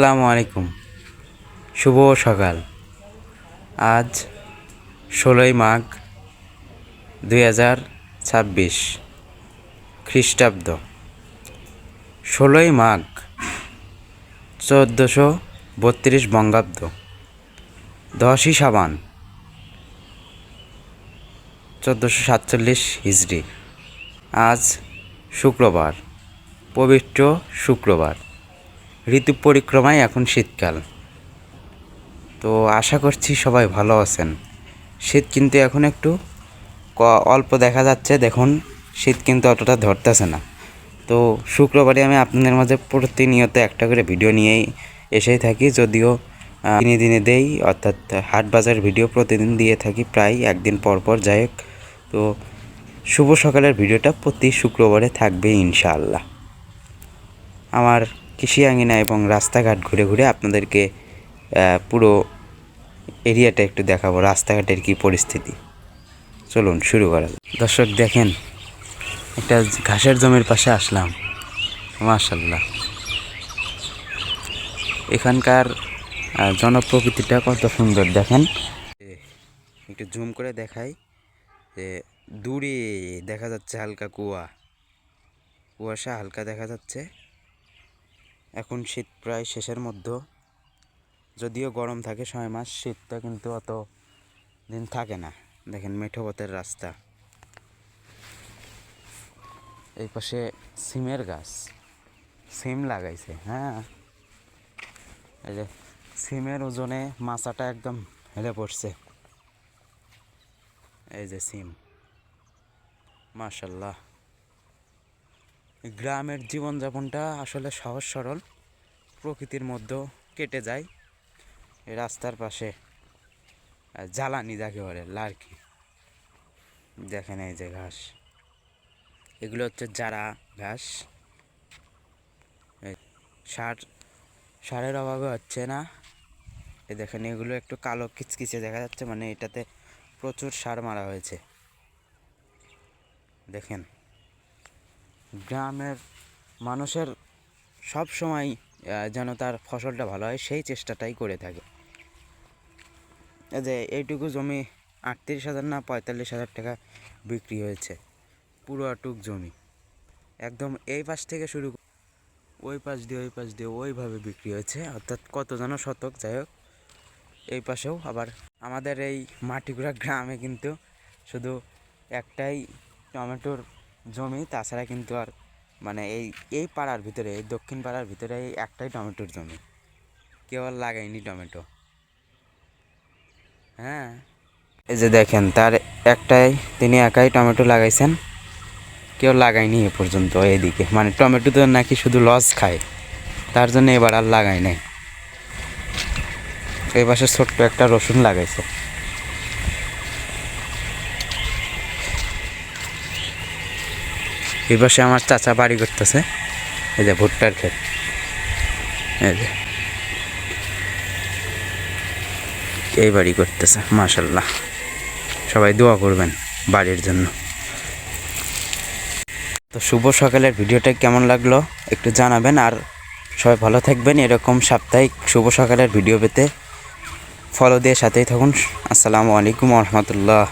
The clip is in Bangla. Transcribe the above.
আসসালামু আলাইকুম। শুভ সকাল। আজ ষোলোই মাঘ দুই হাজার ছাব্বিশ খ্রিস্টাব্দ। ষোলোই মাঘ চোদ্দোশো বত্রিশ বঙ্গাব্দ। দশই সাবান চোদ্দোশো সাতচল্লিশ হিজড়ি। আজ শুক্রবার, পবিত্র শুক্রবার। ঋতু পরিক্রমায় এখন শীতকাল। তো আশা করছি সবাই ভালো আছেন। শীত কিন্তু এখন একটু অল্প দেখা যাচ্ছে। দেখুন, শীত কিন্তু অতটা ধরতেছে না। তো শুক্রবারে আমি আপনাদের মাঝে প্রতিনিয়ত একটা করে ভিডিও নিয়েই এসেই থাকি। যদিও দিনে দিনে দেই, অর্থাৎ হাট বাজার ভিডিও প্রতিদিন দিয়ে থাকি প্রায় একদিন পর পর। যাই হোক, তো শুভ সকালের ভিডিওটা প্রতি শুক্রবারে থাকবে ইনশাআল্লাহ। আমার কৃষি আঙিনা এবং রাস্তাঘাট ঘুরে ঘুরে আপনাদেরকে পুরো এরিয়াটা একটু দেখাবো, রাস্তাঘাটের কি পরিস্থিতি। চলুন, শুরু করা দর্শক, দেখেন, একটা ঘাসের জমির পাশে আসলাম। মাশাল্লাহ এখানকার জনপ্রকৃতিটা কত সুন্দর, দেখেন। একটু জুম করে দেখাই। যে দূরে দেখা যাচ্ছে হালকা কুয়া। কুয়াশা হালকা দেখা যাচ্ছে। এখন শীত প্রায় শেষের মধ্যে। যদিও গরম থাকে ছয় মাস, শীতটা কিন্তু অত দিন থাকে না। দেখেন মেঠো পথের রাস্তা। এই পাশে সিমের গাছ। সিম লাগাইছে হ্যাঁ। এই যে সিমের ওজনে মাচাটা একদম হেলে পড়ছে। এই যে সিম। মাশাল্লাহ। গ্রামের জীবনযাপনটা আসলে সহজ সরল। প্রকৃতির মধ্যেও কেটে যায়। রাস্তার পাশে জ্বালানি যাকে বলে, লার্কি। দেখেন এই যে ঘাস। এগুলো হচ্ছে যারা ঘাস। সার, সারের অভাবে হচ্ছে না। এই দেখেন, এগুলো একটু কালো কিচকিচে দেখা যাচ্ছে। মানে এটাতে প্রচুর সার মারা হয়েছে। দেখেন। গ্রামের মানুষের সব সময় যেন তার ফসলটা ভালো হয়, সেই চেষ্টাটাই করে থাকে। যে এইটুকু জমি আটত্রিশ হাজার না পঁয়তাল্লিশ হাজার টাকা বিক্রি হয়েছে, পুরোটুক জমি। একদম এই পাশ থেকে শুরু ওই পাশ দিয়ে, ওই পাশ দিয়ে ওইভাবে বিক্রি হয়েছে, অর্থাৎ কত যেন শতক, যাই হোক, এই পাশেও। আবার আমাদের এই মাটিগুড়া গ্রামে কিন্তু শুধু একটাই টমেটোর জমি, তাছাড়া কিন্তু আর মানে এই এই পাড়ার ভিতরে, এই দক্ষিণ পাড়ার ভিতরে এই একটাই টমেটোর জমি। কেউ আর লাগায়নি টমেটো। হ্যাঁ। এই যে দেখেন, তার একটাই, তিনি একাই টমেটো লাগাইছেন। কেউ লাগায়নি এ পর্যন্ত এইদিকে মানে টমেটো তো নাকি শুধু লস খায়। তার জন্য এবার আর লাগাই নাই। এই পাশে ছোট্ট একটা রসুন লাগাইছে। এই পাশে আমার চাচা বাড়ি করতেছে। এই যে ভুট্টার ক্ষেত। এই যে। এই বাড়ি করতেছে, মাশাল্লাহ। সবাই দোয়া করবেন বাড়ির জন্য। তো শুভ সকালের ভিডিওটা কেমন লাগল একটু জানাবেন, আর সবাই ভালো থাকবেন। এরকম সাপ্তাহিক শুভ সকালের ভিডিও পেতে ফলো দিয়ে সাথেই থাকুন। আসসালামু আলাইকুম রহমতুল্লাহ।